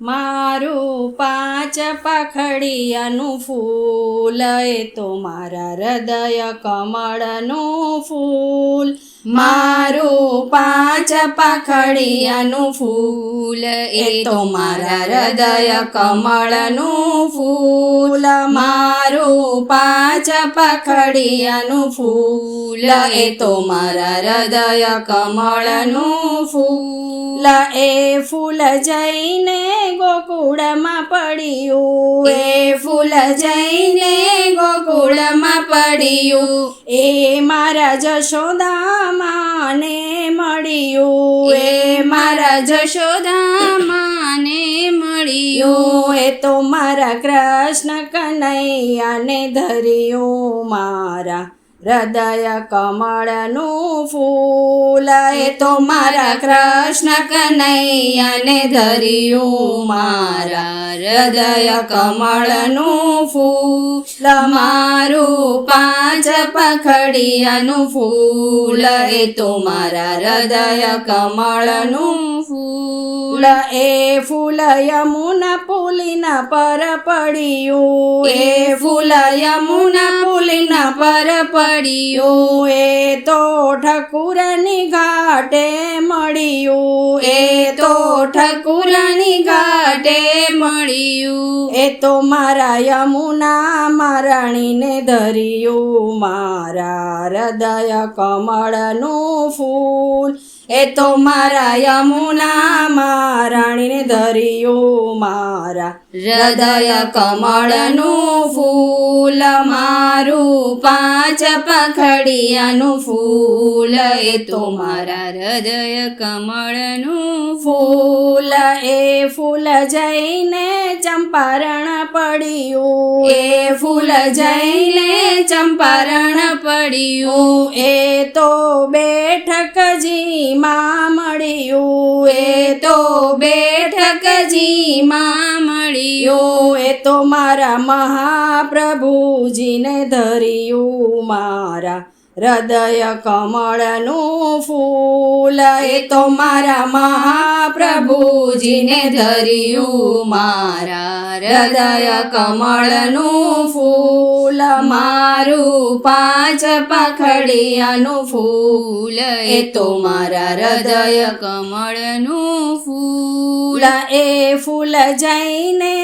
મારું પાંચ પાખડિયાનું ફૂલ એ તો મારા હૃદય કમળનું ફૂલ. મારું પાંચ પાખડિયાનું ફૂલ, એ તો મારા હૃદય કમળનું ફૂલ. મારું પાંચ પાખડિયાનું ફૂલ, એ તો મારા હૃદય કમળનું ફૂલ. એ ફૂલ જઈને ગોકુળમાં પડ્યું. એ ફૂલ જઈને ગોકુળમાં પડ્યું. એ મારા જશોદામાને મળ્યું એ મારા જશોદામાને મળ્યું. એ તો મારા કૃષ્ણ કનૈયાને ધર્યું મારા. હૃદય કમળનું ફૂલ એ તો મારા કૃષ્ણ કનૈયાને ધર્યું. મારા હૃદય કમળનું ફૂલ, મારું પાંચ પખડિયાનું ફૂલ એ તો મારા હૃદય કમળનું ફૂલ એ ફૂલ યમુના પુલીના પર પડ્યું. એ ફૂલ યમુના પુલીના પર પડ્યું. એ તો ઠકુરની ઘાટે મળ્યું. એ તો ઠકુરની ઘાટે મળ્યું. એ તો મારા યમુના મારાણીને ધર્યું. મારા હૃદય કમળનું ફૂલ. એ તો મારા યમુના મારાણીને ધર્યું મારા. હૃદય કમળનું ફૂલ મારું પાંચ પખડિયાનું ફૂલ. એ તો મારા હૃદય કમળનું ફૂલ. એ ફૂલ જઈને ચંપારણ પડ્યું. એ ફૂલ જઈને ચંપારણ પડ્યું. એ તો બેઠકજીમાં મળ્યું એ તો બેઠકજીમાં મળ્યું. એ તો મારા મહાપ્રભુજીને ધર્યું મારા હૃદય કમળનું ફૂલ એ તો મારા મહાપ્રભુજીને ધર્યું. મારા હૃદય કમળનું ફૂલ, મારું પાંચ પાખડિયાનું ફૂલ એ તો મારા હૃદય કમળનું ફૂલ. એ ફૂલ જઈને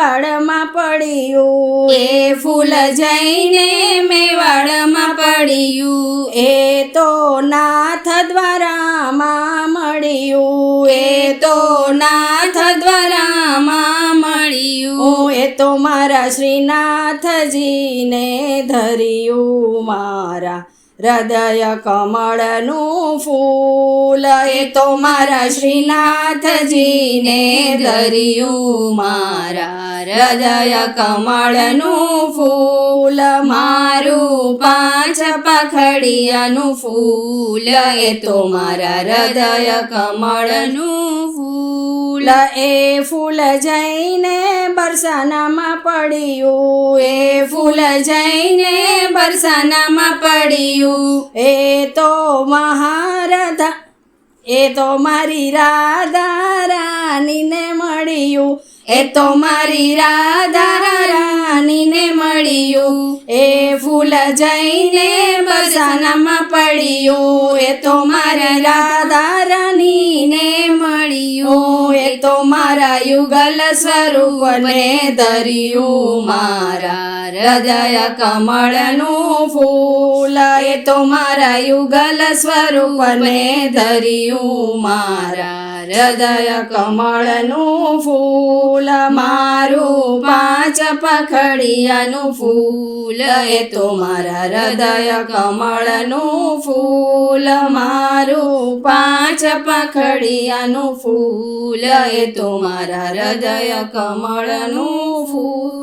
મેવાડમાં પડ્યું. એ ફૂલ જઈને મેવાડમાં પડ્યું. એ તો નાથ દ્વારામાં મળ્યું. એ તો નાથ દ્વારામાં મળ્યું. એ તો મારા શ્રીનાથજીને ધર્યું. મારા હૃદય કમળનું ફૂલ એ તો મારા શ્રીનાથજીને ધર્યું મારા હૃદય કમળનું ફૂલ. મારું પાંચ પખડિયાનું ફૂલ એ તો મારા હૃદય કમળનું ફૂલ એ ફૂલ જઈને બરસાનામાં પડ્યું. એ ફૂલ જઈને બરસાનામાં પડ્યું. એ તો મહારાધા, એ તો મારી રાધા રાણીને મળ્યું. એ તો મારી રાધા રાણીને મળ્યું. એ ફૂલ જઈને બરસાનામાં પડ્યું. એ તો મારી રાધા રાણીને મળ્યું તો મારા યુગલ સ્વરૂપને ધર્યું મારા હૃદય કમળનું ફૂલ. એ તો મારા યુગલ સ્વરૂપને ધર્યું મારા હૃદય કમળનું ફૂલ. મારું પાંચ પખડિયાનું ફૂલ. એ તો મારા હૃદય કમળનું ફૂલ. મારું પાંચ પખડિયાનું ફૂલ એ તો મારા હૃદય કમળનું ફૂલ.